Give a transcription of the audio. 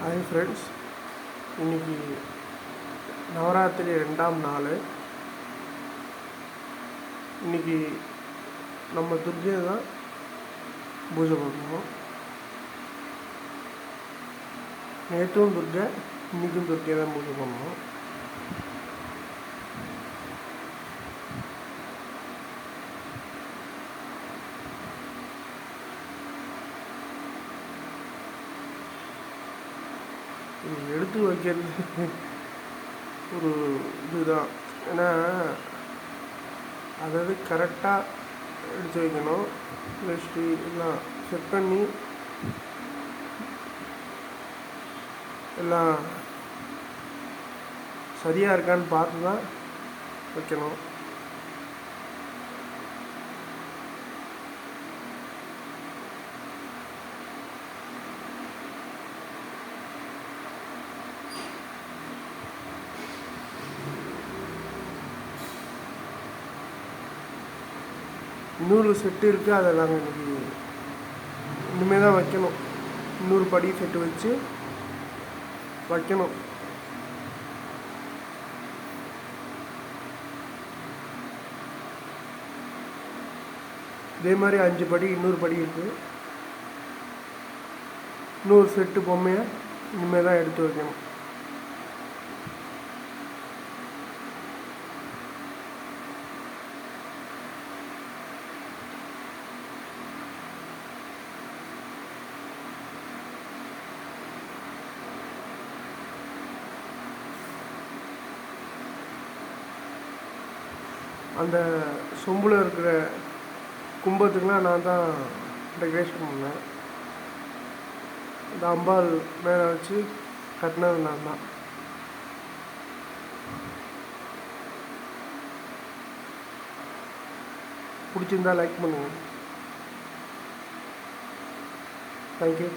Hi friends இன்னைக்கு நவராத்திரி ரெண்டாம் நாள். இன்னைக்கு நம்ம துர்கையை தான் பூஜை பண்ணுவோம். நேற்றும் துர்கை இன்றைக்கும் துர்கையை தான் பூஜை பண்ணுவோம். எடுத்து வைக்கிறது ஒரு இதுதான். ஏன்னா அதாவது கரெக்டாக எடுத்து வைக்கணும். வேஸ்ட்டு எல்லாம் செட் பண்ணி எல்லாம் சரியாக இருக்கான்னு பார்த்து தான் வைக்கணும். நூறு செட்டு இருக்குது அதை நாங்கள் இன்றைக்கி இனிமேல் தான் வைக்கணும். இன்னொரு படி செட்டு வச்சு வைக்கணும். இதே மாதிரி அஞ்சு படி இன்னொரு படி இருக்குது இன்னொரு செட்டு பொம்மையை இனிமேல் தான் எடுத்து வைக்கணும். அந்த சொம்பில் இருக்கிற கும்பத்துக்குலாம் நான் தான் டெக்கரேஷன் பண்ணேன். இந்த அம்பாள் மேலே வச்சு கட்டினது நான் தான். பிடிச்சிருந்தா லைக் பண்ணுங்கள் தேங்க்யூ